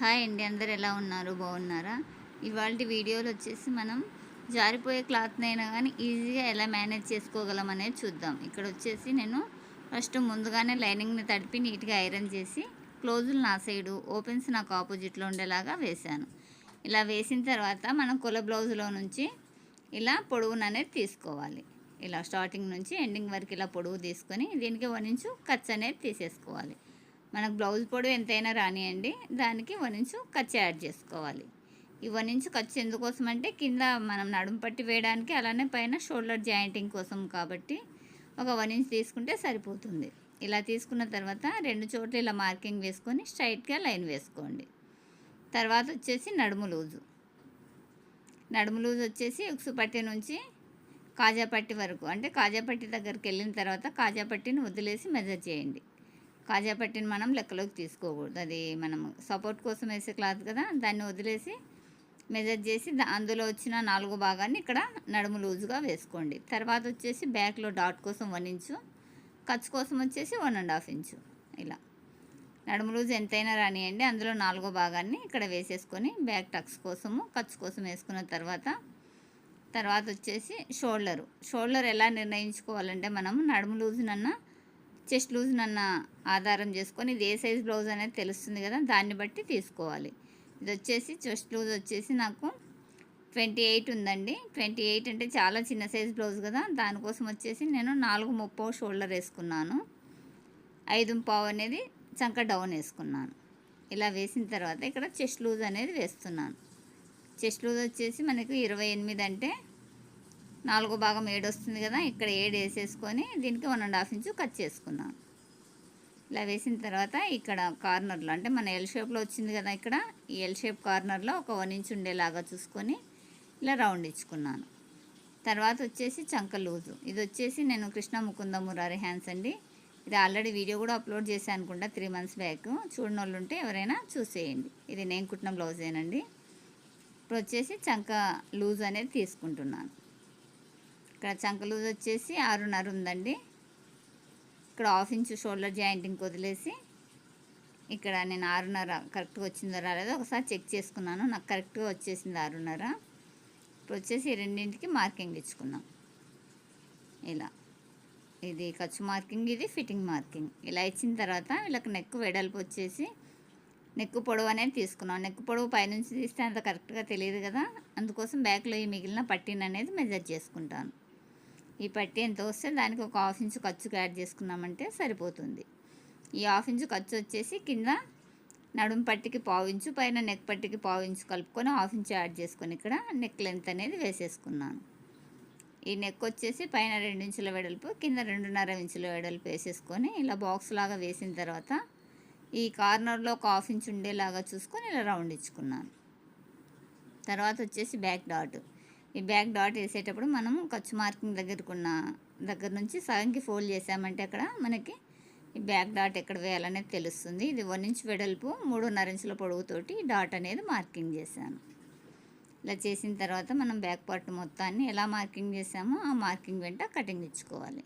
Hi అండి అందరు ఎలా ఉన్నారు? బాగున్నారా? ఇవాళ వీడియోలో వచ్చేసి మనం జారిపోయే క్లాత్నైనా కానీ ఈజీగా ఎలా మేనేజ్ చేసుకోగలం అనేది చూద్దాం. ఇక్కడ వచ్చేసి నేను ఫస్ట్ ముందుగానే లైనింగ్ని తడిపి నీట్గా ఐరన్ చేసి క్లోజులు నా సైడు ఓపెన్స్ నాకు ఆపోజిట్లో ఉండేలాగా వేశాను. ఇలా వేసిన తర్వాత మనం కొల బ్లౌజ్లో నుంచి ఇలా పొడవును అనేది తీసుకోవాలి. ఇలా స్టార్టింగ్ నుంచి ఎండింగ్ వరకు ఇలా పొడవు తీసుకొని దీనికి వన్ ఇంచు ఖర్చు అనేది తీసేసుకోవాలి. మనకు బ్లౌజ్ పొడవు ఎంతైనా రానియండి. దానికి వన్ ఇంచు ఖర్చు యాడ్ చేసుకోవాలి. ఈ వన్ ఇంచు ఖర్చు ఎందుకోసం అంటే కింద మనం నడుము పట్టి వేయడానికి అలానే పైన షోల్డర్ జాయింటింగ్ కోసం కాబట్టి ఒక వన్ ఇంచ్ తీసుకుంటే సరిపోతుంది. ఇలా తీసుకున్న తర్వాత రెండు చోట్ల ఇలా మార్కింగ్ వేసుకొని స్ట్రైట్గా లైన్ వేసుకోండి. తర్వాత వచ్చేసి నడుము లూజు. నడుము లూజ్ వచ్చేసి ఉక్సు పట్టి నుంచి కాజాపట్టి వరకు అంటే కాజాపట్టి దగ్గరికి వెళ్ళిన తర్వాత కాజాపట్టిని వదిలేసి మెజర్ చేయండి. కాజాపట్టిని మనం లెక్కలోకి తీసుకోకూడదు. అది మనం సపోర్ట్ కోసం వేసే క్లాత్ కదా దాన్ని వదిలేసి మెజర్ చేసి దా- అందులో వచ్చిన నాలుగు భాగాన్ని ఇక్కడ నడుము లూజుగా వేసుకోండి. తర్వాత వచ్చేసి బ్యాక్లో డాట్ కోసం వన్ ఇంచు ఖర్చు కోసం వచ్చేసి వన్ అండ్ హాఫ్ ఇంచు. ఇలా. నడుము లూజ్ ఎంతైనా రానియండి. అందులో నాలుగో భాగాన్ని ఇక్కడ వేసేసుకొని బ్యాక్ టక్స్ కోసము ఖర్చు కోసం వేసుకున్న తర్వాత తర్వాత వచ్చేసి షోల్డరు. షోల్డర్ ఎలా నిర్ణయించుకోవాలంటే మనం నడుము లూజునన్నా చెస్ట్ లూజ్ నన్ను ఆధారం చేసుకొని ఇది ఏ సైజ్ బ్లౌజ్ అనేది తెలుస్తుంది కదా దాన్ని బట్టి తీసుకోవాలి. ఇది వచ్చేసి చెస్ట్ లూజ్ వచ్చేసి నాకు ట్వంటీ ఎయిట్ ఉందండి. ట్వంటీ ఎయిట్ అంటే చాలా చిన్న సైజ్ బ్లౌజ్ కదా దానికోసం వచ్చేసి నేను నాలుగు ముప్పో షోల్డర్ వేసుకున్నాను. ఐదు పావు అనేది చంక డౌన్ వేసుకున్నాను. ఇలా వేసిన తర్వాత ఇక్కడ చెస్ట్ లూజ్ అనేది వేస్తున్నాను. చెస్ట్ లూజ్ వచ్చేసి మనకు ఇరవై ఎనిమిది అంటే నాలుగో భాగం ఏడు వస్తుంది కదా ఇక్కడ ఏడు వేసేసుకొని దీనికి one and half inch cut చేసుకున్నాను ఇలా వేసిన తర్వాత ఇక్కడ కార్నర్లో అంటే మన ఎల్ షేప్లో వచ్చింది కదా ఇక్కడ ఈ ఎల్ షేప్ కార్నర్లో ఒక వన్ ఇంచ్ ఉండేలాగా చూసుకొని ఇలా రౌండ్ ఇచ్చుకున్నాను. తర్వాత వచ్చేసి చంక లూజు. ఇది వచ్చేసి నేను కృష్ణ ముకుంద మురారి హ్యాండ్స్ అండి. ఇది ఆల్రెడీ వీడియో కూడా అప్లోడ్ చేశాను అనుకుంటా త్రీ మంత్స్ బ్యాక్ చూడని వాళ్ళు ఉంటే ఎవరైనా చూసేయండి ఇది నేను కుట్టిన బ్లౌజేనండి ఇప్పుడు వచ్చేసి చంక లూజ్ అనేది తీసుకుంటున్నాను. ఇక్కడ చంకలూజ్ వచ్చేసి ఆరున్నర ఉందండి. ఇక్కడ హాఫ్ ఇంచ్ షోల్డర్ జాయింటింగ్ వదిలేసి ఇక్కడ నేను ఆరున్నర కరెక్ట్గా వచ్చిందో రాలేదో ఒకసారి చెక్ చేసుకున్నాను. నాకు కరెక్ట్గా వచ్చేసింది ఆరున్నర. ఇప్పుడు వచ్చేసి రెండింటికి మార్కింగ్ ఇచ్చుకున్నాం. ఇలా. ఇది ఖర్చు మార్కింగ్ ఇది ఫిట్టింగ్ మార్కింగ్. ఇలా ఇచ్చిన తర్వాత వీళ్ళకి నెక్ వెడల్పు వచ్చేసి నెక్ పొడవు అనేది తీసుకున్నాం. నెక్ పొడవు పైనుంచి తీస్తే అంత కరెక్ట్గా తెలియదు కదా. అందుకోసం బ్యాక్లో ఈ మిగిలిన పట్టీని అనేది మెజర్ చేసుకుంటాను. ఈ పట్టీ ఎంత వస్తే దానికి ఒక హాఫ్ ఇంచు ఖర్చుకు యాడ్ చేసుకున్నామంటే సరిపోతుంది. ఈ హాఫ్ ఇంచు ఖర్చు వచ్చేసి కింద నడుము పట్టికి పావు ఇంచు పైన నెక్ పట్టికి పావు ఇంచు కలుపుకొని హాఫ్ ఇంచు యాడ్ చేసుకొని ఇక్కడ నెక్ లెంత్ అనేది వేసేసుకున్నాను. ఈ నెక్ వచ్చేసి పైన రెండు ఇంచుల వెడల్పు కింద రెండున్నర ఇంచుల వెడల్పు వేసేసుకొని ఇలా బాక్స్ లాగా వేసిన తర్వాత ఈ కార్నర్లో ఒక హాఫ్ ఇంచ్ ఉండేలాగా చూసుకొని ఇలా రౌండ్ ఇచ్చుకున్నాను. తర్వాత వచ్చేసి బ్యాక్ డాట్. ఈ బ్యాక్ డాట్ వేసేటప్పుడు మనం ఖర్చు మార్కింగ్ దగ్గరకు ఉన్న దగ్గర నుంచి సగంకి ఫోల్డ్ చేసామంటే అక్కడ మనకి ఈ బ్యాక్ డాట్ ఎక్కడ వేయాలనేది తెలుస్తుంది. ఇది వన్ ఇంచ్ వెడల్పు మూడున్నర ఇంచుల పొడవుతోటి డాట్ అనేది మార్కింగ్ చేశాను. ఇలా చేసిన తర్వాత మనం బ్యాక్ పార్ట్ మొత్తాన్ని ఎలా మార్కింగ్ చేసామో ఆ మార్కింగ్ వెంట కటింగ్ ఇచ్చుకోవాలి.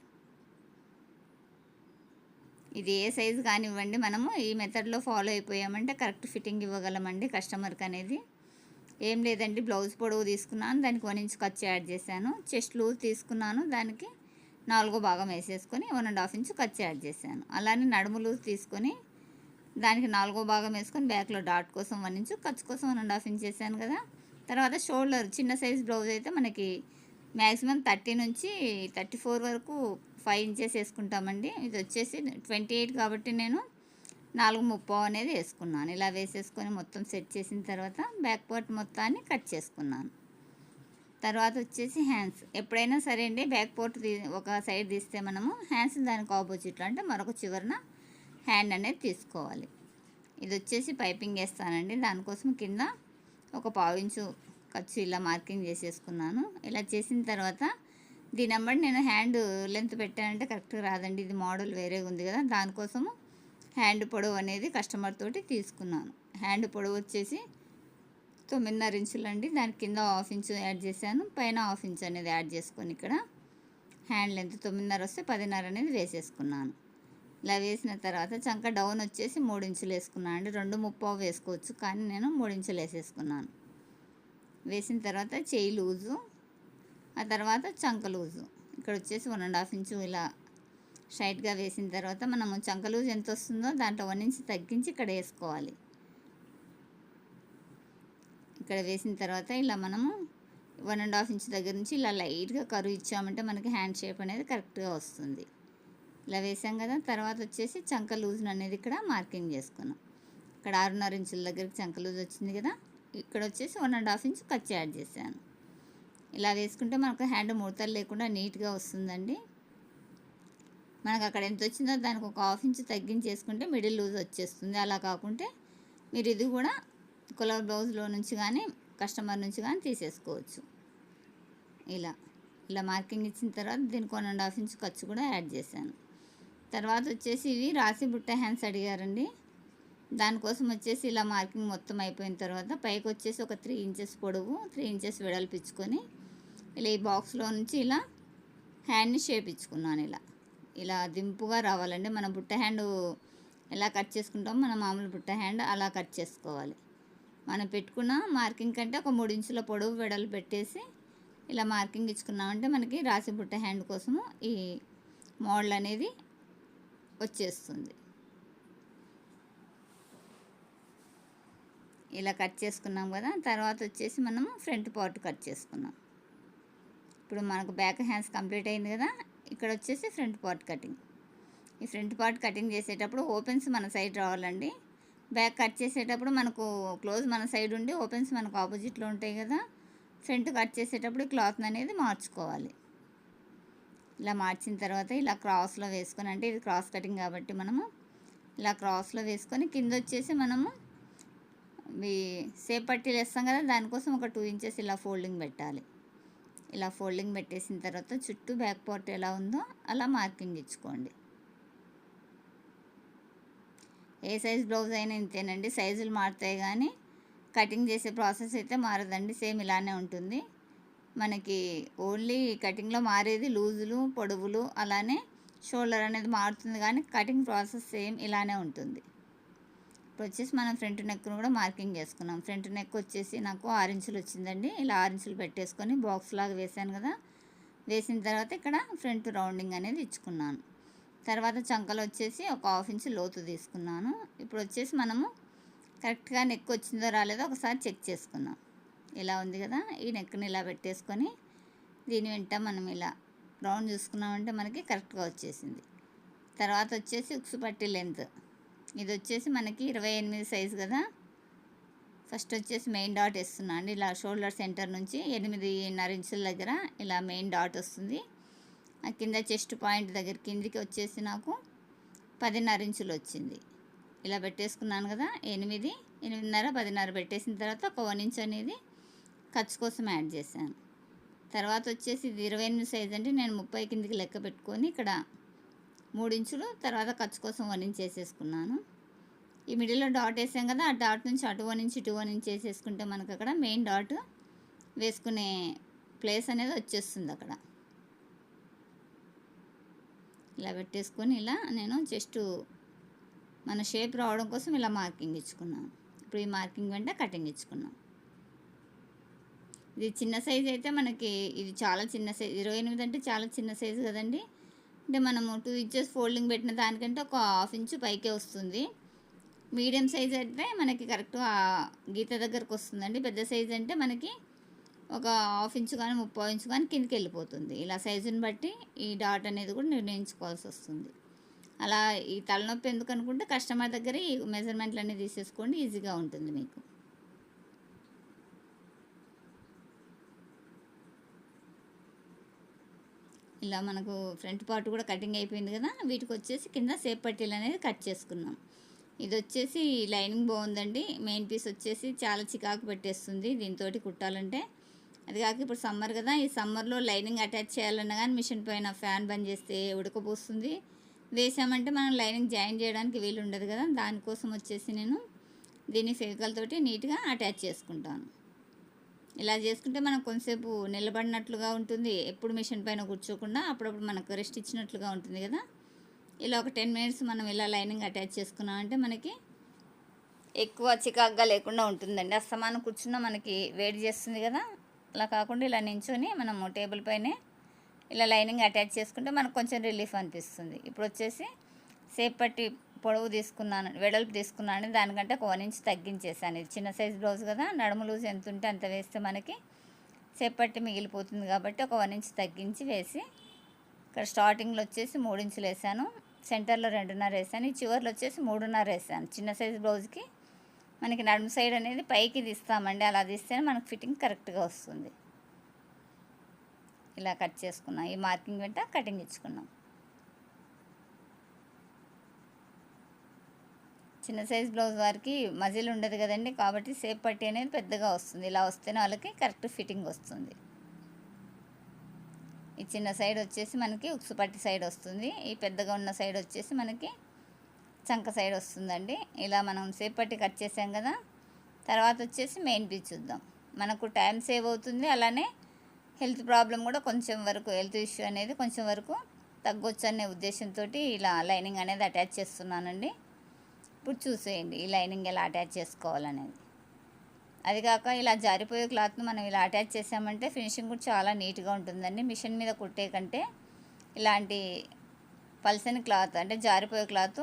ఇది ఏ సైజు కానివ్వండి మనము ఈ మెథడ్లో ఫాలో అయిపోయామంటే కరెక్ట్ ఫిట్టింగ్ ఇవ్వగలమండి కస్టమర్కి అనేది ఏం లేదండి బ్లౌజ్ పొడవు తీసుకున్నాను దానికి వన్ ఇంచ్ ఖర్చు యాడ్ చేశాను. చెస్ట్ లూజ్ తీసుకున్నాను దానికి నాలుగో భాగం వేసేసుకొని వన్ అండ్ హాఫ్ ఇంచ్ ఖర్చు యాడ్ చేశాను. అలానే నడుము లూజ్ తీసుకొని దానికి నాలుగో భాగం వేసుకొని బ్యాక్లో డాట్ కోసం వన్ ఇంచు ఖర్చు కోసం వన్ అండ్ హాఫ్ ఇంచ్ చేశాను కదా. తర్వాత షోల్డర్ చిన్న సైజ్ బ్లౌజ్ అయితే మనకి మ్యాక్సిమం థర్టీ నుంచి థర్టీ ఫోర్ వరకు ఫైవ్ ఇంచెస్ వేసుకుంటామండి. ఇది వచ్చేసి ట్వంటీ ఎయిట్ కాబట్టి నేను నాలుగు ముప్పో అనేది వేసుకున్నాను. ఇలా వేసేసుకొని మొత్తం సెట్ చేసిన తర్వాత బ్యాక్ పార్ట్ మొత్తాన్ని కట్ చేసుకున్నాను. తర్వాత వచ్చేసి హ్యాండ్స్. ఎప్పుడైనా సరే అండి బ్యాక్ పోర్ట్ ఒక సైడ్ తీస్తే మనము హ్యాండ్స్ దానికి ఆపోజిట్ అంటే మరొక చివరన హ్యాండ్ అనేది తీసుకోవాలి. ఇది వచ్చేసి పైపింగ్ వేస్తానండి. దానికోసం కింద ఒక పావు ఇంచు ఖర్చు ఇలా మార్కింగ్ చేసేసుకున్నాను. ఇలా చేసిన తర్వాత దీని నెంబర్ నేను హ్యాండ్ లెంత్ పెట్టానంటే కరెక్ట్గా రాదండి. ఇది మోడల్ వేరేగా ఉంది కదా. దానికోసము హ్యాండ్ పొడవు అనేది కస్టమర్ తోటి తీసుకున్నాను. హ్యాండ్ పొడవు వచ్చేసి తొమ్మిదిన్నర ఇంచులు అండి దాని కింద హాఫ్ ఇంచు యాడ్ చేశాను. పైన హాఫ్ ఇంచు అనేది యాడ్ చేసుకొని ఇక్కడ హ్యాండ్ లెంత్ తొమ్మిదిన్నర వస్తే పదిన్నర అనేది వేసేసుకున్నాను. ఇలా వేసిన తర్వాత చంక డౌన్ వచ్చేసి మూడు ఇంచులు వేసుకున్నాను అండి. రెండు ముప్పావు వేసుకోవచ్చు కానీ నేను మూడు ఇంచులు వేసేసుకున్నాను. వేసిన తర్వాత చేయి లూజు ఆ తర్వాత చంక లూజు. ఇక్కడ వచ్చేసి వన్ అండ్ హాఫ్ ఇంచు ఇలా స్ట్రైట్గా వేసిన తర్వాత మనము చంక లూజ్ ఎంత వస్తుందో దాంట్లో వన్ ఇంచ్ తగ్గించి ఇక్కడ వేసుకోవాలి. ఇక్కడ వేసిన తర్వాత ఇలా మనము వన్ అండ్ హాఫ్ ఇంచ్ దగ్గర నుంచి ఇలా లైట్గా కరువు ఇచ్చామంటే మనకి హ్యాండ్ షేప్ అనేది కరెక్ట్గా వస్తుంది. ఇలా వేసాం కదా తర్వాత వచ్చేసి చంక లూజ్ను అనేది ఇక్కడ మార్కింగ్ చేసుకున్నాం. ఇక్కడ ఆరున్నర ఇంచుల దగ్గరికి చంక లూజ్ వచ్చింది కదా ఇక్కడ వచ్చేసి వన్ అండ్ హాఫ్ ఇంచ్ కచ్చి యాడ్ చేశాను. ఇలా వేసుకుంటే మనకు హ్యాండ్ ముడతలు లేకుండా నీట్గా వస్తుందండి. మనకు అక్కడ ఎంత వచ్చిందో దానికి ఒక హాఫ్ ఇంచ్ తగ్గించేసుకుంటే మిడిల్ లూజ్ వచ్చేస్తుంది. అలా కాకుంటే మీరు ఇది కూడా కులర్ బ్లౌజ్లో నుంచి కానీ కస్టమర్ నుంచి కానీ తీసేసుకోవచ్చు. ఇలా ఇలా మార్కింగ్ ఇచ్చిన తర్వాత దీనికి వన్ అండ్ హాఫ్ ఇంచ్ ఖర్చు కూడా యాడ్ చేశాను. తర్వాత వచ్చేసి ఇవి రాసి బుట్ట హ్యాండ్స్ అడిగారండి. దానికోసం వచ్చేసి ఇలా మార్కింగ్ మొత్తం అయిపోయిన తర్వాత పైకి వచ్చేసి ఒక త్రీ ఇంచెస్ పొడవు త్రీ ఇంచెస్ వెడల్పించుకొని ఇలా ఈ బాక్స్లో నుంచి ఇలా హ్యాండ్ని షేప్ ఇచ్చుకున్నాను ఇలా. ఇలా దింపుగా రావాలండి. మన బుట్ట హ్యాండ్ ఎలా కట్ చేసుకుంటామో మన మామూలు బుట్ట హ్యాండ్ అలా కట్ చేసుకోవాలి. మనం పెట్టుకున్న మార్కింగ్ కంటే ఒక మూడు ఇంచుల పొడవు వెడలు పెట్టేసి ఇలా మార్కింగ్ ఇచ్చుకున్నామంటే మనకి రాసి బుట్ట హ్యాండ్ కోసము ఈ మోడల్ అనేది వచ్చేస్తుంది. ఇలా కట్ చేసుకున్నాం కదా తర్వాత వచ్చేసి మనము ఫ్రంట్ పార్ట్ కట్ చేసుకున్నాం ఇప్పుడు మనకు బ్యాక్ హ్యాండ్స్ కంప్లీట్ అయింది కదా ఇక్కడ వచ్చేసి ఫ్రంట్ పార్ట్ కటింగ్. ఈ ఫ్రంట్ పార్ట్ కటింగ్ చేసేటప్పుడు ఓపెన్స్ మన సైడ్ రావాలండి. బ్యాక్ కట్ చేసేటప్పుడు మనకు క్లోజ్ మన సైడ్ ఉండి ఓపెన్స్ మనకు ఆపోజిట్లో ఉంటాయి కదా. ఫ్రంట్ కట్ చేసేటప్పుడు క్లాత్ అనేది మార్చుకోవాలి. ఇలా మార్చిన తర్వాత ఇలా క్రాస్లో వేసుకొని అంటే ఇది క్రాస్ కటింగ్ కాబట్టి మనము ఇలా క్రాస్లో వేసుకొని కింద వచ్చేసి మనము ఇవి వేస్తాం కదా దానికోసం ఒక టూ ఇంచెస్ ఇలా ఫోల్డింగ్ పెట్టాలి. ఇలా ఫోల్డింగ్ పెట్టేసిన తర్వాత చుట్టూ బ్యాక్ పార్ట్ ఎలా ఉందో అలా మార్కింగ్ ఇచ్చుకోండి. ఏ సైజ్ బ్లౌజ్ అయినా ఇంతేనండి. సైజులు మారుతాయి కానీ కటింగ్ చేసే ప్రాసెస్ అయితే మారదండి. సేమ్ ఇలానే ఉంటుంది. మనకి ఓన్లీ కటింగ్లో మారేది లూజులు పొడవులు అలానే షోల్డర్ అనేది మారుతుంది కానీ కటింగ్ ప్రాసెస్ సేమ్ ఇలానే ఉంటుంది. ఇప్పుడు వచ్చేసి మనం ఫ్రంట్ నెక్ను కూడా మార్కింగ్ చేసుకున్నాం. ఫ్రంట్ నెక్ వచ్చేసి నాకు ఆరెంజ్లు వచ్చిందండి. ఇలా ఆరెంజ్లు పెట్టేసుకొని బాక్స్ లాగా వేసాను కదా. వేసిన తర్వాత ఇక్కడ ఫ్రంట్ రౌండింగ్ అనేది ఇచ్చుకున్నాను. తర్వాత చంకలు వచ్చేసి ఒక హాఫ్ ఇంచ్ లోతు తీసుకున్నాను. ఇప్పుడు వచ్చేసి మనము కరెక్ట్గా నెక్ వచ్చిందో రాలేదో ఒకసారి చెక్ చేసుకుందాం. ఇలా ఉంది కదా. ఈ నెక్ని ఇలా పెట్టేసుకొని దీని వెంట మనం ఇలా రౌండ్ చూసుకున్నామంటే మనకి కరెక్ట్గా వచ్చేసింది. తర్వాత వచ్చేసి ఉక్సు పట్టి లెంత్ ఇది వచ్చేసి మనకి ఇరవై ఎనిమిది సైజు కదా. ఫస్ట్ వచ్చేసి మెయిన్ డాట్ వేస్తున్నా అండి. ఇలా షోల్డర్ సెంటర్ నుంచి ఎనిమిదిన్నర ఇంచుల దగ్గర ఇలా మెయిన్ డాట్ వస్తుంది. ఆ కింద చెస్ట్ పాయింట్ దగ్గర కిందికి వచ్చేసి నాకు పదిన్నర ఇంచులు వచ్చింది. ఇలా పెట్టేసుకున్నాను కదా ఎనిమిది ఎనిమిదిన్నర పదిన్నర పెట్టేసిన తర్వాత ఒక వన్ ఇంచ్ అనేది ఖర్చు కోసం యాడ్ చేశాను. తర్వాత వచ్చేసి ఇది ఇరవై ఎనిమిది సైజ్ అంటే నేను ముప్పై కిందికి లెక్క పెట్టుకొని ఇక్కడ ఇంచులు తర్వాత ఖర్చు కోసం వన్ ఇంచ్ వేసేసుకున్నాను ఈ మిడిల్లో డాట్ వేసాం కదా ఆ డాట్ నుంచి అటు వన్ ఇంచ్ ఇటు వన్ ఇంచ్ వేసేసుకుంటే మనకు అక్కడ మెయిన్ డాట్ వేసుకునే ప్లేస్ అనేది వచ్చేస్తుంది అక్కడ. ఇలా పెట్టేసుకొని ఇలా నేను జస్ట్ మన షేప్ రావడం కోసం ఇలా మార్కింగ్ ఇచ్చుకున్నాను. ఇప్పుడు ఈ మార్కింగ్ వెంట కటింగ్ ఇచ్చుకున్నాం. ఇది చిన్న సైజ్ అయితే మనకి ఇది చాలా చిన్న సైజ్ ఇరవై ఎనిమిది అంటే చాలా చిన్న సైజు కదండి. అంటే మనము టూ ఇంచెస్ ఫోల్డింగ్ పెట్టిన దానికంటే ఒక హాఫ్ ఇంచు పైకే వస్తుంది. మీడియం సైజ్ అయితే మనకి కరెక్ట్గా గీత దగ్గరకు వస్తుందండి. పెద్ద సైజ్ అంటే మనకి ఒక హాఫ్ ఇంచు కానీ ముప్పై ఇంచు కానీ కిందికి వెళ్ళిపోతుంది. ఇలా సైజుని బట్టి ఈ డాట్ అనేది కూడా నిర్ణయించుకోవాల్సి వస్తుంది. అలా ఈ తలనొప్పి ఎందుకు అనుకుంటే కస్టమర్ దగ్గర ఈ మెజర్మెంట్లు అన్నీ తీసేసుకోండి ఈజీగా ఉంటుంది మీకు. ఇలా మనకు ఫ్రంట్ పార్ట్ కూడా కటింగ్ అయిపోయింది కదా వీటికి వచ్చేసి కింద సేప్ పట్టీలు అనేది కట్ చేసుకున్నాం ఇది వచ్చేసి లైనింగ్ బాగుందండి. మెయిన్ పీస్ వచ్చేసి చాలా చికాకు పెట్టేస్తుంది దీంతో కుట్టాలంటే. అది కాక ఇప్పుడు సమ్మర్ కదా ఈ సమ్మర్లో లైనింగ్ అటాచ్ చేయాలన్నా కానీ మిషన్ పైన ఫ్యాన్ బంద్ చేస్తే ఉడకపోస్తుంది. వేసామంటే మనం లైనింగ్ జాయిన్ చేయడానికి వీలు ఉండదు కదా దానికోసం వచ్చేసి నేను దీన్ని ఫెవికల్ తోటి నీట్గా అటాచ్ చేసుకుంటాను. ఇలా చేసుకుంటే మనం కొంతసేపు నిలబడినట్లుగా ఉంటుంది. ఎప్పుడు మిషన్ పైన కూర్చోకుండా అప్పుడప్పుడు మనకు రెస్ట్ ఇచ్చినట్లుగా ఉంటుంది కదా. ఇలా ఒక టెన్ మినిట్స్ మనం ఇలా లైనింగ్ అటాచ్ చేసుకున్నామంటే మనకి ఎక్కువ చికాగ్గా లేకుండా ఉంటుందండి. అస్తమానం కూర్చున్నా మనకి వేడి చేస్తుంది కదా. అలా కాకుండా ఇలా నించొని మనము టేబుల్ పైనే ఇలా లైనింగ్ అటాచ్ చేసుకుంటే మనకు కొంచెం రిలీఫ్ అనిపిస్తుంది. ఇప్పుడు వచ్చేసి సేపటి పొడవు తీసుకున్నాను వెడల్పు తీసుకున్నాను దానికంటే ఒక వన్ ఇంచ్ తగ్గించేసాను ఇది చిన్న సైజ్ బ్లౌజ్ కదా నడుము లూజ్ ఎంత ఉంటే అంత వేస్తే మనకి చేపట్టి మిగిలిపోతుంది కాబట్టి ఒక వన్ ఇంచ్ తగ్గించి వేసి ఇక్కడ స్టార్టింగ్లో వచ్చేసి మూడు ఇంచులు వేసాను సెంటర్లో రెండున్నర వేసాను ఈ చివర్లో వచ్చేసి మూడున్నర వేసాను. చిన్న సైజ్ బ్లౌజ్కి మనకి నడుము సైడ్ అనేది పైకి తీస్తామండి అలా తీస్తేనే మనకు ఫిట్టింగ్ కరెక్ట్గా వస్తుంది. ఇలా కట్ చేసుకున్నాం ఈ మార్కింగ్ వెంట కటింగ్ ఇచ్చుకున్నాం. చిన్న సైజ్ బ్లౌజ్ వారికి మజిల్ ఉండదు కదండి. కాబట్టి సేప్ పట్టి అనేది పెద్దగా వస్తుంది. ఇలా వస్తేనే వాళ్ళకి కరెక్ట్ ఫిట్టింగ్ వస్తుంది. ఈ చిన్న సైడ్ వచ్చేసి మనకి ఉక్సు పట్టి సైడ్ వస్తుంది. ఈ పెద్దగా ఉన్న సైడ్ వచ్చేసి మనకి చంక సైడ్ వస్తుందండి. ఇలా మనం సేప్ పట్టి కట్ చేసాం కదా. తర్వాత వచ్చేసి మెయిన్ పీస్ చూద్దాం. మనకు టైం సేవ్ అవుతుంది. అలానే హెల్త్ ప్రాబ్లం కూడా కొంచెం వరకు హెల్త్ ఇష్యూ అనేది కొంచెం వరకు తగ్గొచ్చు అనే ఉద్దేశంతో ఇలా లైనింగ్ అనేది అటాచ్ చేస్తున్నానండి. ఇప్పుడు చూసేయండి ఈ లైనింగ్ ఎలా అటాచ్ చేసుకోవాలనేది. అది కాక ఇలా జారిపోయే క్లాత్ను మనం ఇలా అటాచ్ చేసామంటే ఫినిషింగ్ కూడా చాలా నీట్గా ఉంటుందండి. మిషన్ మీద కుట్టే కంటే ఇలాంటి పల్సని క్లాత్ అంటే జారిపోయే క్లాత్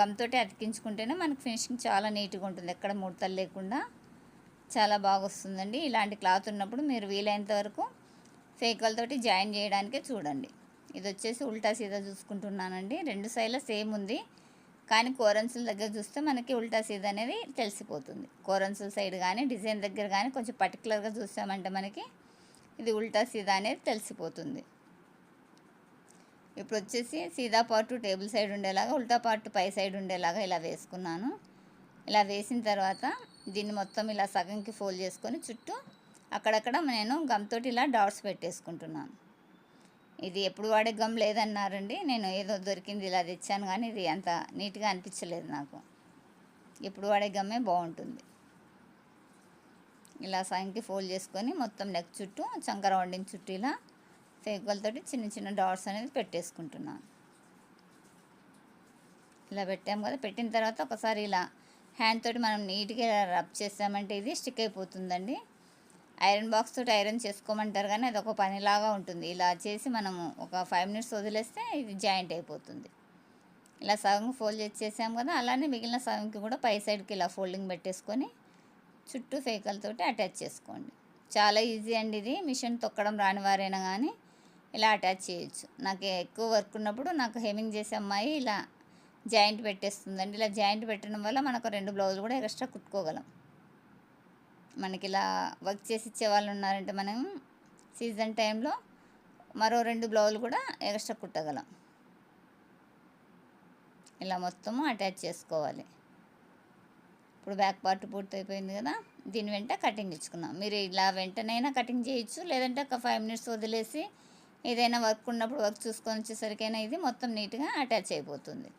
గమ్తోటి అతికించుకుంటేనే మనకు ఫినిషింగ్ చాలా నీట్గా ఉంటుంది. ఎక్కడ ముడతలు లేకుండా చాలా బాగా వస్తుందండి. ఇలాంటి క్లాత్ ఉన్నప్పుడు మీరు వీలైనంత వరకు ఫేకల్తోటి జాయిన్ చేయడానికే చూడండి. ఇది వచ్చేసి ఉల్టా సీదా చూసుకుంటున్నానండి. రెండు సైడ్ల సేమ్ ఉంది. కానీ కోరన్సుల దగ్గర చూస్తే మనకి ఉల్టా సీదా అనేది తెలిసిపోతుంది. కోరన్సుల సైడ్ కానీ డిజైన్ దగ్గర కానీ కొంచెం పర్టికులర్గా చూసామంటే మనకి ఇది ఉల్టా సీదా అనేది తెలిసిపోతుంది. ఇప్పుడు వచ్చేసి సీదా పార్ట్ టేబుల్ సైడ్ ఉండేలాగా ఉల్టా పార్ట్ పై సైడ్ ఉండేలాగా ఇలా వేసుకున్నాను. ఇలా వేసిన తర్వాత దీన్ని మొత్తం ఇలా సగంకి ఫోల్డ్ చేసుకొని చుట్టూ అక్కడక్కడ నేను గమ్తోటి ఇలా డాట్స్ పెట్టేసుకుంటున్నాను. ఇది ఎప్పుడు వాడే గమ్ లేదన్నారండి. నేను ఏదో దొరికింది ఇలా తెచ్చాను కానీ ఇది అంత నీట్గా అనిపించలేదు నాకు. ఎప్పుడు వాడే గమ్మే బాగుంటుంది. ఇలా సాయంకి ఫోల్డ్ చేసుకొని మొత్తం నెక్ చుట్టూ చంకర రౌండింగ్ చుట్టూ ఇలా ఫేకులతోటి చిన్న చిన్న డాట్స్ అనేది పెట్టేసుకుంటున్నాను. ఇలా పెట్టాము కదా పెట్టిన తర్వాత ఒకసారి ఇలా హ్యాండ్ తోటి మనం నీట్గా రబ్ చేసామంటే ఇది స్టిక్ అయిపోతుందండి. ఐరన్ బాక్స్ తోటి ఐరన్ చేసుకోమంటారు కానీ అది ఒక పనిలాగా ఉంటుంది. ఇలా చేసి మనము ఒక ఫైవ్ మినిట్స్ వదిలేస్తే ఇది జాయింట్ అయిపోతుంది. ఇలా సగం ఫోల్డ్ చేసేసాం కదా అలానే మిగిలిన సగంకి కూడా పై సైడ్కి ఇలా ఫోల్డింగ్ పెట్టేసుకొని చుట్టూ ఫేకలతోటి అటాచ్ చేసుకోండి. చాలా ఈజీ అండి ఇది. మిషన్ తొక్కడం రాని వారైనా కానీ ఇలా అటాచ్ చేయొచ్చు. నాకు ఎక్కువ వర్క్ ఉన్నప్పుడు నాకు హెమింగ్ చేసే అమ్మాయి ఇలా జాయింట్ పెట్టేస్తుందండి. ఇలా జాయింట్ పెట్టడం వల్ల మనకు రెండు బ్లౌజులు కూడా ఎక్స్ట్రా కుట్టుకోగలం. మనకి ఇలా వర్క్ చేసి ఇచ్చే వాళ్ళు ఉన్నారంటే మనం సీజన్ టైంలో మరో రెండు బ్లౌజులు కూడా ఎక్స్ట్రా కుట్టగలం. ఇలా మొత్తము అటాచ్ చేసుకోవాలి. ఇప్పుడు బ్యాక్ పార్ట్ పూర్తి అయిపోయింది కదా దీని వెంట కటింగ్ ఇచ్చుకున్నాం. మీరు ఇలా వెంటనైనా కటింగ్ చేయొచ్చు లేదంటే ఒక ఫైవ్ మినిట్స్ వదిలేసి ఏదైనా వర్క్ ఉన్నప్పుడు వర్క్ చూసుకొని వచ్చేసరికైనా ఇది మొత్తం నీట్గా అటాచ్ అయిపోతుంది.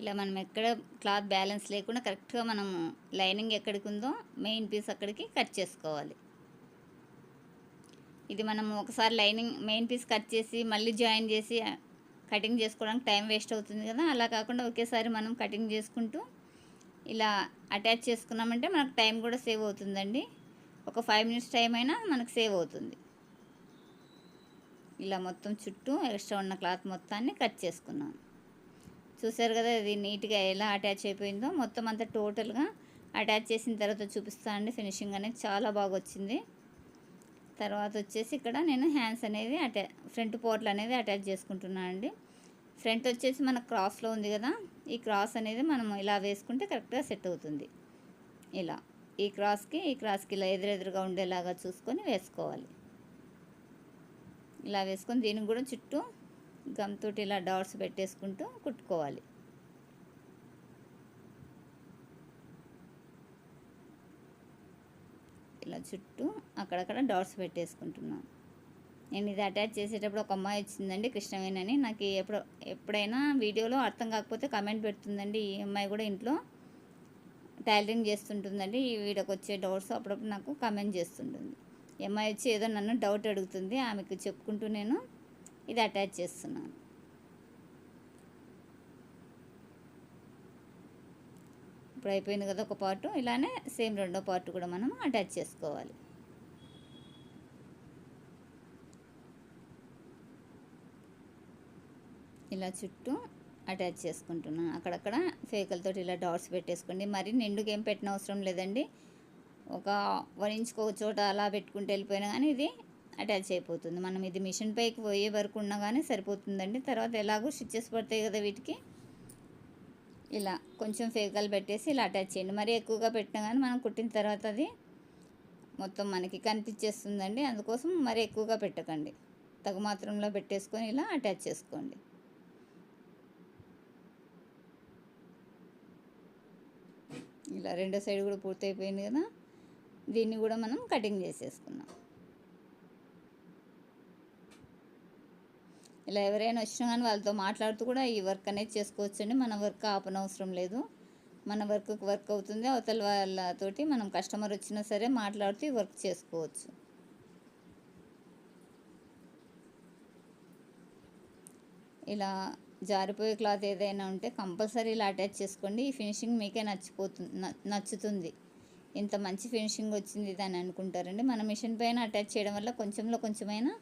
ఇలా మనం ఎక్కడ క్లాత్ బ్యాలెన్స్ లేకుండా కరెక్ట్గా మనము లైనింగ్ ఎక్కడికి ఉందో మెయిన్ పీస్ అక్కడికి కట్ చేసుకోవాలి. ఇది మనము ఒకసారి లైనింగ్ మెయిన్ పీస్ కట్ చేసి మళ్ళీ జాయిన్ చేసి కటింగ్ చేసుకోవడానికి టైం వేస్ట్ అవుతుంది కదా. అలా కాకుండా ఒకేసారి మనం కటింగ్ చేసుకుంటూ ఇలా అటాచ్ చేసుకున్నామంటే మనకు టైం కూడా సేవ్ అవుతుందండి. ఒక ఫైవ్ మినిట్స్ టైం అయినా మనకు సేవ్ అవుతుంది. ఇలా మొత్తం చుట్టూ ఎక్స్ట్రా ఉన్న క్లాత్ మొత్తాన్ని కట్ చేసుకున్నాను చూసారు కదా ఇది నీట్గా ఎలా అటాచ్ అయిపోయిందో. మొత్తం అంతా టోటల్గా అటాచ్ చేసిన తర్వాత చూపిస్తాను అండి. ఫినిషింగ్ అనేది చాలా బాగా వచ్చింది. తర్వాత వచ్చేసి ఇక్కడ నేను హ్యాండ్స్ అనేది అటా ఫ్రంట్ పోర్ట్లు అనేది అటాచ్ చేసుకుంటున్నాను అండి. ఫ్రంట్ వచ్చేసి మన క్రాస్లో ఉంది కదా ఈ క్రాస్ అనేది మనం ఇలా వేసుకుంటే కరెక్ట్గా సెట్ అవుతుంది. ఇలా ఈ క్రాస్కి ఈ క్రాస్కి ఇలా ఎదురెదురుగా ఉండేలాగా చూసుకొని వేసుకోవాలి. ఇలా వేసుకొని దీనికి కూడా చుట్టూ గమ్తోటి ఇలా డాట్స్ పెట్టేసుకుంటూ కుట్టుకోవాలి. ఇలా చుట్టూ అక్కడక్కడ డాట్స్ పెట్టేసుకుంటున్నాను నేను ఇది అటాచ్ చేసేటప్పుడు ఒక అమ్మాయి వచ్చిందండి కృష్ణవేణి నాకు ఎప్పుడు ఎప్పుడైనా వీడియోలో అర్థం కాకపోతే కమెంట్ పెడుతుందండి. ఈ అమ్మాయి కూడా ఇంట్లో టైలరింగ్ చేస్తుంటుందండి. ఈ వీడియోకి వచ్చే డౌట్స్ అప్పుడప్పుడు నాకు కమెంట్ చేస్తుంటుంది. ఈ అమ్మాయి వచ్చి ఏదో నన్ను డౌట్ అడుగుతుంది. ఆమెకు చెప్పుకుంటూ నేను ఇది అటాచ్ చేస్తున్నాను. ఇప్పుడు అయిపోయింది కదా ఒక పార్ట్. ఇలానే సేమ్ రెండో పార్ట్ కూడా మనం అటాచ్ చేసుకోవాలి. ఇలా చుట్టూ అటాచ్ చేసుకుంటున్నాను అక్కడక్కడ ఫేకలతో ఇలా డాట్స్ పెట్టేసుకోండి. మరి నిండుగా ఏం పెట్టిన అవసరం లేదండి. ఒక వన్ ఇంచ్కి ఒక చోట అలా పెట్టుకుంటే వెళ్ళిపోయినా కానీ ఇది అటాచ్ అయిపోతుంది. మనం ఇది మిషన్ పైకి పోయే వరకు ఉన్నా కానీ సరిపోతుందండి. తర్వాత ఎలాగో స్టిచ్చెస్ పడతాయి కదా వీటికి. ఇలా కొంచెం ఫేకలు పెట్టేసి ఇలా అటాచ్ చేయండి. మరీ ఎక్కువగా పెట్టినా కానీ మనం కుట్టిన తర్వాత అది మొత్తం మనకి కనిపించేస్తుందండి. అందుకోసం మరీ ఎక్కువగా పెట్టకండి. తగు మాత్రంలో పెట్టేసుకొని ఇలా అటాచ్ చేసుకోండి. ఇలా రెండో సైడ్ కూడా పూర్తయిపోయింది కదా. దీన్ని కూడా మనం కటింగ్ చేసేసుకున్నాం ఇలా ఎవరైనా వచ్చినా కానీ వాళ్ళతో మాట్లాడుతూ కూడా ఈ వర్క్ అనేది చేసుకోవచ్చండి. మన వర్క్ ఆపనవసరం లేదు. మన వర్క్ వర్క్ అవుతుంది. అవతల వాళ్ళతోటి మనం కస్టమర్ వచ్చినా సరే మాట్లాడుతూ ఈ వర్క్ చేసుకోవచ్చు. ఇలా జారిపోయే క్లాత్ ఏదైనా ఉంటే కంపల్సరీ ఇలా అటాచ్ చేసుకోండి. ఈ ఫినిషింగ్ మీకే నచ్చిపోతుంది నచ్చుతుంది. ఇంత మంచి ఫినిషింగ్ వచ్చింది ఇది అని అనుకుంటారండి. మన మిషన్ పైన అటాచ్ చేయడం వల్ల కొంచెంలో కొంచెమైనా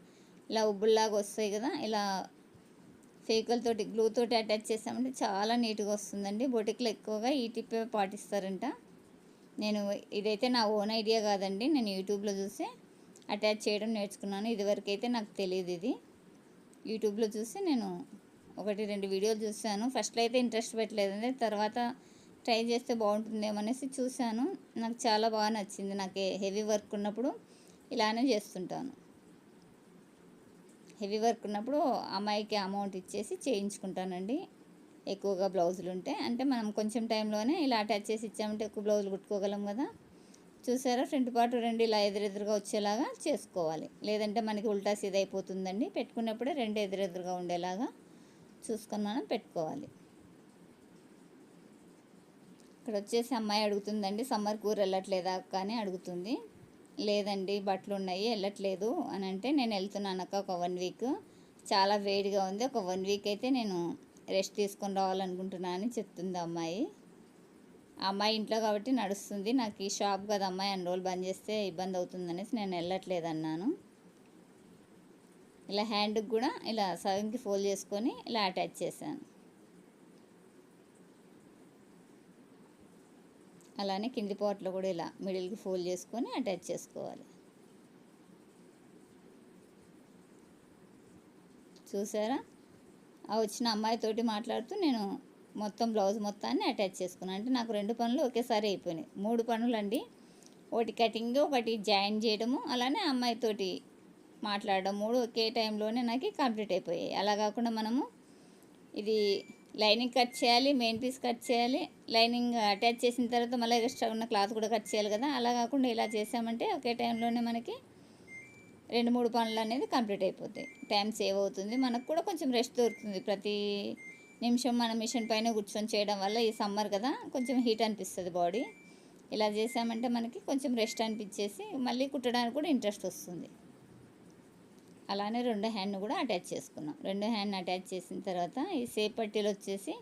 ఇలా ఉబ్బుల్లాగా వస్తాయి కదా ఇలా ఫేకులతోటి గ్లూతోటి అటాచ్ చేసామంటే చాలా నీట్గా వస్తుందండి. బొటిక్లో ఎక్కువగా ఈ టిప్పే పాటిస్తారంట. నేను ఇదైతే నా ఓన్ ఐడియా కాదండి. నేను యూట్యూబ్లో చూసి అటాచ్ చేయడం నేర్చుకున్నాను. ఇదివరకు అయితే నాకు తెలియదు ఇది. యూట్యూబ్లో చూసి నేను ఒకటి రెండు వీడియోలు చూశాను. ఫస్ట్లో అయితే ఇంట్రెస్ట్ పెట్టలేదండి. తర్వాత ట్రై చేస్తే బాగుంటుందేమో అనేసి చూశాను. నాకు చాలా బాగా నచ్చింది. నాకు హెవీ వర్క్ ఉన్నప్పుడు ఇలానే చేస్తుంటాను. హెవీ వర్క్ ఉన్నప్పుడు అమ్మాయికి అమౌంట్ ఇచ్చేసి చేయించుకుంటానండి. ఎక్కువగా బ్లౌజులు ఉంటే. అంటే మనం కొంచెం టైంలోనే ఇలా అటాచ్ చేసి ఇచ్చామంటే ఎక్కువ బ్లౌజులు కుట్టుకోగలం కదా. చూసారా? ఫ్రంట్ పార్ట్ రెండు ఇలా ఎదురెదురుగా వచ్చేలాగా చేసుకోవాలి. లేదంటే మనకి ఉల్టా సీదా అయిపోతుందండి. పెట్టుకున్నప్పుడే రెండు ఎదురెదురుగా ఉండేలాగా చూసుకొని మనం పెట్టుకోవాలి. ఇక్కడ వచ్చేసి అమ్మాయి అడుగుతుందండి సమ్మర్ కూర వెళ్ళట్లేదా? కానీ అడుగుతుంది. లేదండి బట్టలు ఉన్నాయి వెళ్ళట్లేదు అని అంటే నేను వెళ్తున్నాను అక్క ఒక వన్ వీక్ చాలా వేడిగా ఉంది ఒక వన్ వీక్ అయితే నేను రెస్ట్ తీసుకొని రావాలనుకుంటున్నాను అని చెప్తుంది అమ్మాయి. ఆ అమ్మాయి ఇంట్లో కాబట్టి నడుస్తుంది నాకు ఈ షాప్ కదా అమ్మాయి అన్ని రోజులు బంద్ చేస్తే ఇబ్బంది అవుతుంది అనేసి నేను వెళ్ళట్లేదు అన్నాను. ఇలా హ్యాండ్కి కూడా ఇలా సగంకి ఫోల్డ్ చేసుకొని ఇలా అటాచ్ చేశాను. అలానే కింది పాట్లో కూడా ఇలా మిడిల్కి ఫోల్డ్ చేసుకొని అటాచ్ చేసుకోవాలి. చూసారా? ఆ వచ్చిన అమ్మాయితోటి మాట్లాడుతూ నేను మొత్తం బ్లౌజ్ మొత్తాన్ని అటాచ్ చేసుకున్నాను. అంటే నాకు రెండు పనులు ఒకేసారి అయిపోయినాయి. మూడు పనులు అండి ఒకటి కటింగ్ ఒకటి జాయిన్ చేయడము అలానే అమ్మాయితోటి మాట్లాడడం. మూడు ఒకే టైంలోనే నాకు కంప్లీట్ అయిపోయాయి. అలా కాకుండా మనము ఇది లైనింగ్ కట్ చేయాలి మెయిన్ పీస్ కట్ చేయాలి. లైనింగ్ అటాచ్ చేసిన తర్వాత మళ్ళీ ఎక్స్ట్రా ఉన్న క్లాత్ కూడా కట్ చేయాలి కదా. అలా కాకుండా ఇలా చేసామంటే ఒకే టైంలోనే మనకి రెండు మూడు పనులు అనేది కంప్లీట్ అయిపోతాయి. టైం సేవ్ అవుతుంది. మనకు కూడా కొంచెం రెస్ట్ దొరుకుతుంది. ప్రతి నిమిషం మన మిషన్ పైన కూర్చొని చేయడం వల్ల ఈ సమ్మర్ కదా కొంచెం హీట్ అనిపిస్తుంది బాడీ. ఇలా చేసామంటే మనకి కొంచెం రెస్ట్ అనిపించేసి మళ్ళీ కుట్టడానికి కూడా ఇంట్రెస్ట్ వస్తుంది. అలానే రెండు హ్యాండ్ కూడా అటాచ్ చేసుకున్నాం. రెండు హ్యాండ్ అటాచ్ చేసిన తర్వాత ఈ సేపట్టీలు వచ్చేసి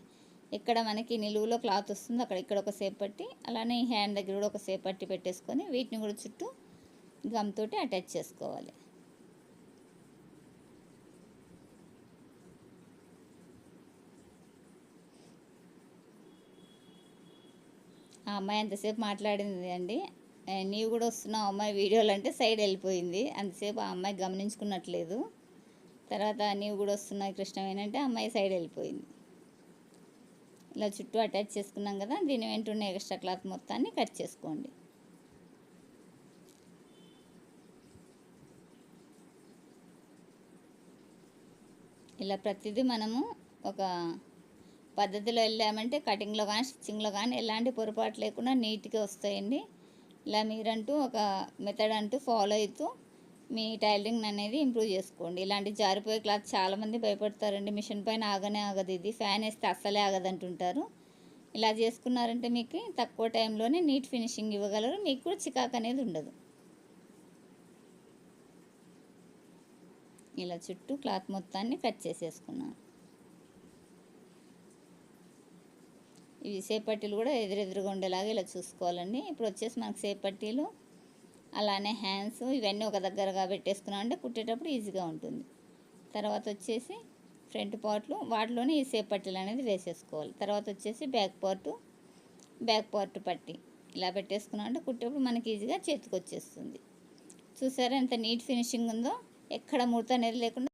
ఇక్కడ మనకి నిలువులో క్లాత్ వస్తుంది. అక్కడ ఇక్కడ ఒక సేపట్టి అలానే ఈ హ్యాండ్ దగ్గర కూడా ఒక సేపట్టి పెట్టేసుకొని వీటిని కూడా చుట్టూ గమ్ తోటి అటాచ్ చేసుకోవాలి. ఆ అమ్మాయి ఎంతసేపు మాట్లాడింది అండి నీవు కూడా వస్తున్నావు అమ్మాయి వీడియోలు అంటే సైడ్ వెళ్ళిపోయింది. అంతసేపు ఆ అమ్మాయి గమనించుకున్నట్లేదు. తర్వాత నీవు కూడా వస్తున్నావు కృష్ణవేణి అంటే అమ్మాయి సైడ్ వెళ్ళిపోయింది. ఇలా చుట్టూ అటాచ్ చేసుకున్నాం కదా దీని వెంట ఉన్న ఎక్స్ట్రా క్లాత్ మొత్తాన్ని కట్ చేసుకోండి. ఇలా ప్రతిదీ మనము ఒక పద్ధతిలో వెళ్ళామంటే కటింగ్లో కానీ స్టిచ్చింగ్లో కానీ ఎలాంటి పొరపాటు లేకుండా నీట్గా వస్తాయండి. ఇలా మీరంటూ ఒక మెథడ్ అంటూ ఫాలో అవుతూ మీ టైలరింగ్ అనేది ఇంప్రూవ్ చేసుకోండి. ఇలాంటి జారిపోయే క్లాత్ చాలామంది భయపడతారండి. మిషన్ పైన ఆగనే ఆగదు ఇది. ఫ్యాన్ వేస్తే అస్సలే ఆగదంటుంటారు. ఇలా చేసుకున్నారంటే మీకు తక్కువ టైంలోనే నీట్ ఫినిషింగ్ ఇవ్వగలరు. మీకు కూడా చికాకు అనేది ఉండదు. ఇలా చుట్టూ క్లాత్ మొత్తాన్ని కట్ చేసేసుకున్నాను. ఇవి సేపట్టీలు కూడా ఎదురెదురుగా ఉండేలాగా ఇలా చూసుకోవాలండి. ఇప్పుడు వచ్చేసి మనకు సేపట్టీలు అలానే హ్యాండ్స్ ఇవన్నీ ఒక దగ్గరగా పెట్టేసుకున్నాం అంటే కుట్టేటప్పుడు ఈజీగా ఉంటుంది. తర్వాత వచ్చేసి ఫ్రంట్ పార్ట్లు వాటిలోనే ఈ సేపట్టీలు అనేది వేసేసుకోవాలి. తర్వాత వచ్చేసి బ్యాక్ పార్టు బ్యాక్ పార్ట్ పట్టి ఇలా పెట్టేసుకున్నాం అంటే కుట్టేప్పుడు మనకి ఈజీగా చేతికి వచ్చేస్తుంది చూసారా ఎంత నీట్ ఫినిషింగ్ ఉందో? ఎక్కడ ముడత అనేది లేకుండా